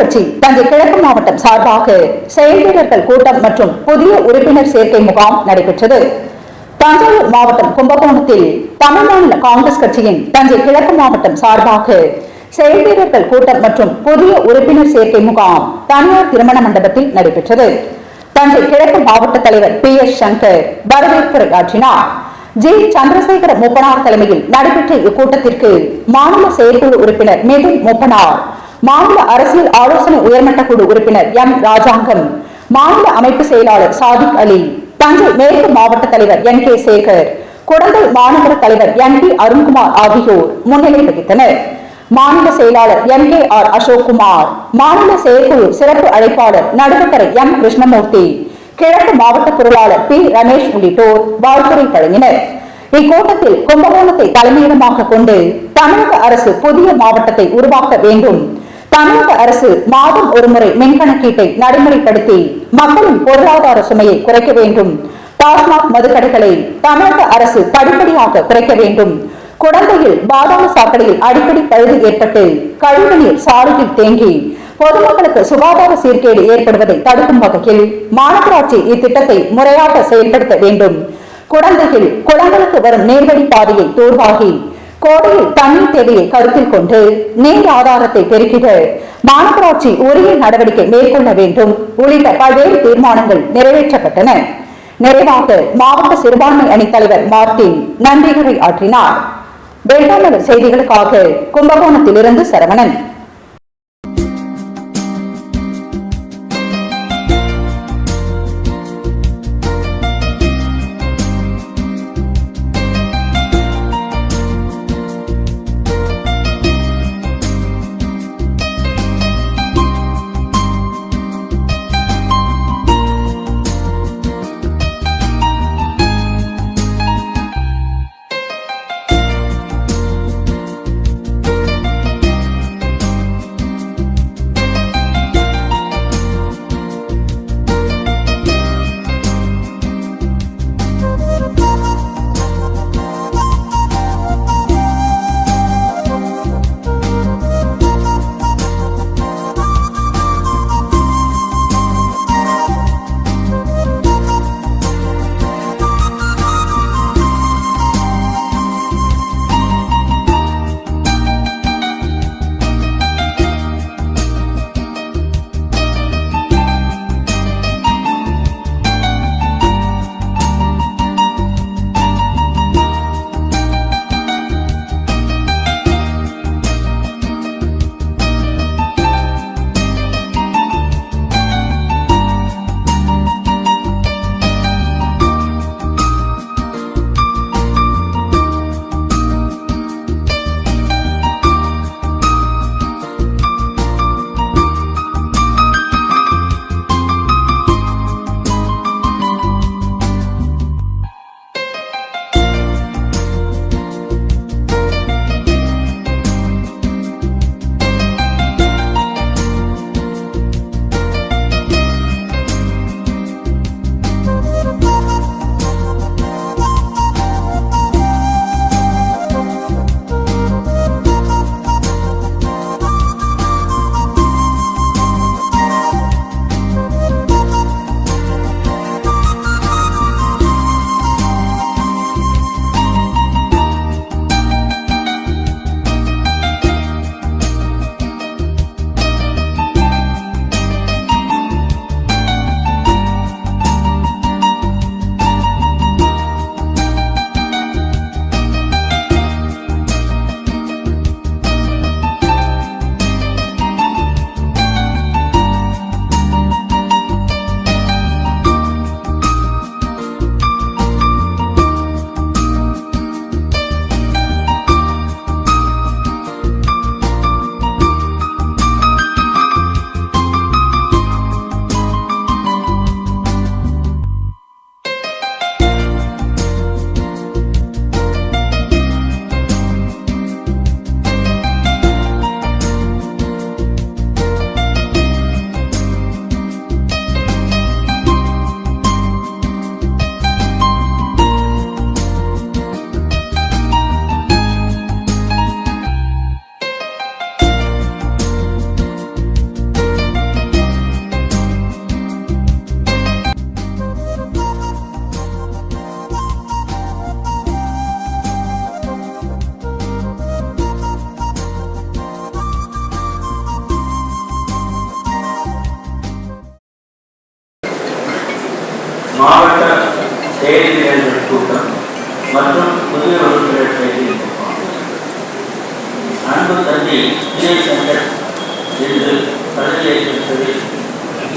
கட்சி தஞ்சை கிழக்கு மாவட்டம் சார்பாக செயல் வீரர்கள் கூட்டம் மற்றும் புதிய உறுப்பினர் சேர்க்கை முகாம் நடைபெற்றது. தஞ்சாவூர் மாவட்டம் கும்பகோணத்தில் தமிழ் மாநில காங்கிரஸ் கட்சியின் தஞ்சை கிழக்கு மாவட்டம் சார்பாக செயல் வீரர்கள் கூட்டம் மற்றும் புதிய உறுப்பினர் சேர்க்கை முகாம் தனியார் திருமண மண்டபத்தில் நடைபெற்றது. தஞ்சை கிழக்கு மாவட்ட தலைவர் பி எஸ் சங்கர் வரவேற்புரை ஆற்றினார். ஜி. சந்திரசேகர மூப்பனார் தலைமையில் நடைபெற்ற இக்கூட்டத்திற்கு மாநில செயற்குழு உறுப்பினர் மிதுன் மூப்பனார் மாநில அரசியல் ஆலோசனை உயர்மட்ட குழு உறுப்பினர் எம் ராஜாங்கம் மாநில அமைப்பு செயலாளர் சாதிக் அலி தஞ்சை மேற்கு மாவட்ட தலைவர் என் கே சேகர் குடந்தை மாநகர தலைவர் என் பி அருண்குமார் ஆகியோர் முன்னிலை வகித்தனர். மாநில செயலாளர் எம் கே ஆர் அசோக்குமார் மாநில செயற்குழு சிறப்பு அழைப்பாளர் நடுவக்கரை எம் கிருஷ்ணமூர்த்தி கிழக்கு மாவட்ட பொருளாளர் பி ரமேஷ் உள்ளிட்டோர் வாழ்த்துரை வழங்கினர். இக்கூட்டத்தில் கும்பகோணத்தை தலைமையிடமாக கொண்டு தமிழக அரசு புதிய மாவட்டத்தை உருவாக்க வேண்டும். தமிழக அரசு மாதம் ஒருமுறை மின்கணக்கீட்டை நடைமுறைப்படுத்தி மக்களின் பொருளாதார சுமையை குறைக்க வேண்டும். டாஸ்மாக் மதுக்கடைகளை தமிழக அரசு படிப்படியாக குறைக்க வேண்டும். குழந்தையில் பாதாள சாக்கடையில் அடிக்கடி பழுது ஏற்பட்டு கழிவுநீர் சாலையில் தேங்கி பொதுமக்களுக்கு சுகாதார சீர்கேடு ஏற்படுவதை தடுக்கும் வகையில் மாநகராட்சி இத்திட்டத்தை முறையாக செயல்படுத்த வேண்டும். குழந்தைகள் குளங்களுக்கு வரும் நேர்வழி பாதையை தூர்வாகி கோடையில் தண்ணீர் தேவையை கருத்தில் கொண்டு நீர் ஆதாரத்தை பெருக்கிட மாநகராட்சி உரிய நடவடிக்கை மேற்கொள்ள வேண்டும். உள்ளிட்ட பல்வேறு தீர்மானங்கள் நிறைவேற்றப்பட்டன. நிறைவாக மாவட்ட சிறுபான்மை அணித் தலைவர் மார்டின் நன்றிகளை ஆற்றினார். டெல்டா நகர் செய்திகளுக்காக கும்பகோணத்திலிருந்து சரவணன்.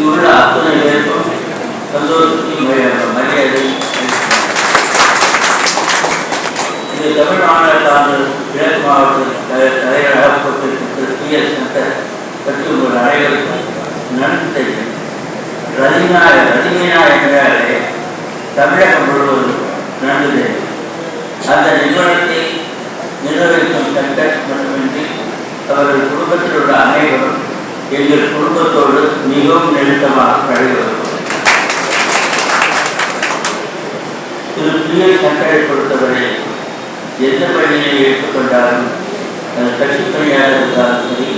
이유를 மிகவும் நெருக்கமாக பழகி திரு பி எஸ் சங்கரை பொறுத்தவரை எந்த பணியை ஏற்றுக்கொண்டாலும் அது கட்சி பணியாக இருந்தாலும் சரி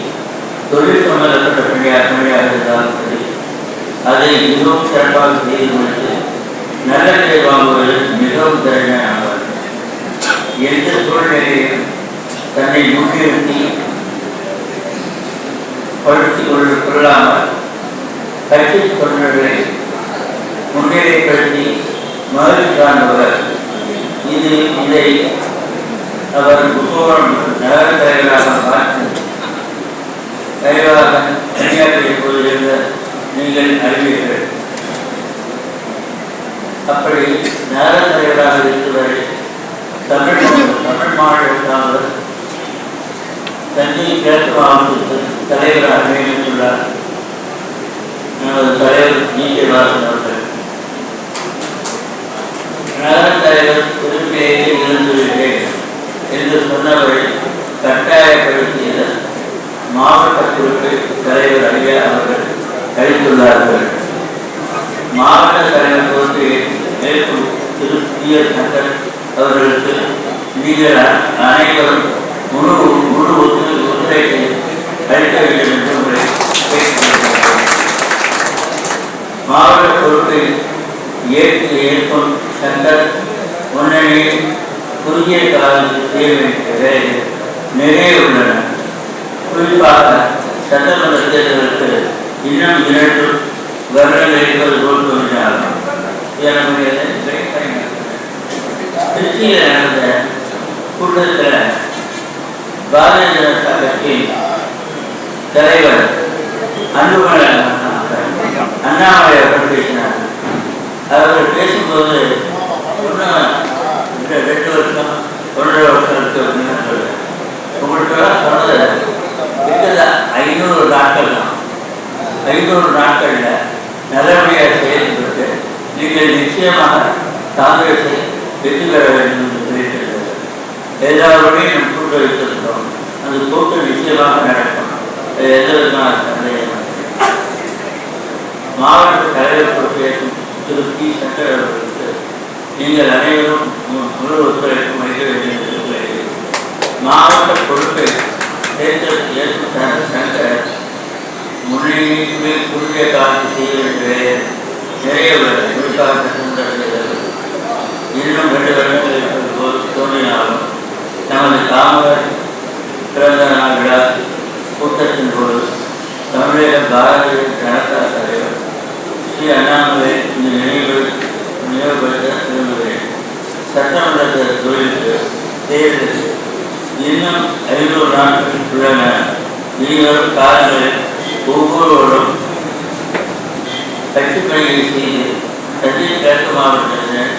தொழில் சம்பந்தப்பட்ட பணியாக பணியாக இருந்தாலும் சரி அதை மிகவும் சிறப்பாக செய்து முடித்து நல்ல பெயர் வாங்குவதில் மிகவும் திறமையானவர் எந்த சூழ்நிலையிலும் தன்னை முன்னிறுத்தி படுத்திக் கொள்ள கொள்ளாமல் கட்சி தொண்டர்களை முன்னிலைப்படுத்தி மகிழ்ச்சி காண்பவர் இது இதை அவர் கும்பகோணம் நகர தலைவராக பார்த்து தலைவராக பணியாற்றிய போதிலிருந்த நீங்கள் அறிவீர்கள். அப்படி நகர தலைவராக இருந்தவரை தமிழ் தமிழ் மாநிலத்தாளர் தஞ்சை கிழக்கு மாவட்டத்தில் தலைவராக நியமித்துள்ளார். தலைவர் ஜி கே வாசன் அவர்கள் இழந்துவிட்டேன் என்று சொன்னவரை கட்டாயப்படுத்திய மாவட்ட குழுவை தலைவர் ஐயா அவர்கள் அளித்துள்ளார்கள் மாவட்ட தலைவர் பொறுப்பை ஏற்கும் திரு பி அவர்களுக்கு நீங்கள் அனைவரும் முழு முழு ஒத்து ஒத்துழைப்பை அளிக்க வேண்டும் என்று மாவட்ட பொறுப்பை ஏற்று ஏற்கும் சங்கர் முன்னணியில் குறுகிய காலத்தில் செய்ய வேண்டிய வேலைகள் நிறைய உள்ளன. குறிப்பாக சட்டமன்ற தேர்தலுக்கு இன்னும் இரண்டு வருடங்கள் இருப்பது போல் தோன்றினாலும் என்னுடைய திருச்சியில் நடந்த கூட்டத்தில் பாரதிய ஜனதா கட்சியின் தலைவர் அன்புமணி அண்ணாமலை அவர்கள் பேசினார் அவர்கள் பேசும்போது ஒன்றும் ரெண்டு வருஷம் ஒன்றரை வருஷம் அப்படின்னு சொல்லுவேன் உங்கள்கிட்ட சொன்னது கிட்டத்தட்ட ஐநூறு நாட்கள் தான். ஐநூறு நாட்களில் நல்லபடியாக செயல்பட்டு நீங்கள் நிச்சயமாக காங்கிரஸை வெற்றி பெற வேண்டும் என்று சொல்லியிருக்கிறது எல்லாருடையும் நம் அந்த கூட்டம் நிச்சயமாக நடக்கும். அது எந்த விதமான சந்தேகம் மாவட்ட தலைவர் பொறுப்பேற்கும் திரு பி. சங்கர் அவர்களுக்கு நீங்கள் அனைவரும் முழு ஒத்துழைப்பு அளிக்க வேண்டும் மாவட்ட பொறுப்பை தேர்தல் ஏற்கும் சங்கர் முன்னணியிலே குறுகிய காலத்தில் செய்ய வேண்டிய நிறைய உள்ளது. குறிப்பாக இன்னும் ரெண்டு வருடங்கள் இருப்பது போல் தோன்றினாலும் ஒவ்வொருவரும் கட்சி செய்து தஞ்சை கிழக்கு மாவட்டத்தில்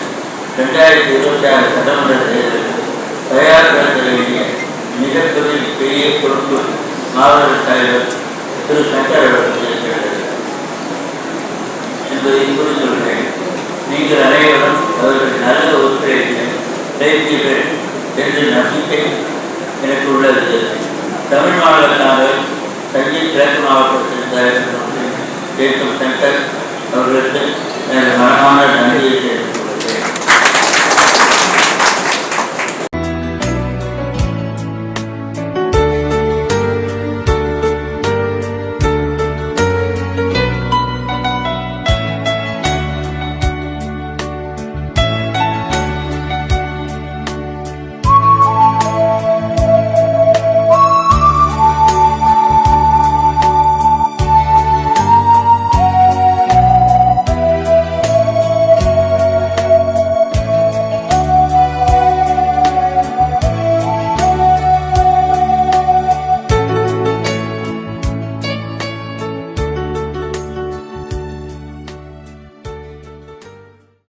ரெண்டாயிரத்தி இருபத்தி ஆறு சட்டமன்ற தேர்தலுக்கு தயார்படுத்த வேண்டிய மிகப்பெரிய பெரிய பொறுப்பு மாவட்ட தலைவர் திரு சங்கர் அவர்கள் இருக்கிறது என்பதை நீங்கள் அனைவரும் அவர்கள் நல்ல ஒத்துழைப்பை கிடைப்பீர்கள் என்ற நம்பிக்கை எனக்கு உள்ளது. Tamil மாநிலக்காக that they to center of and Maramana Gandhi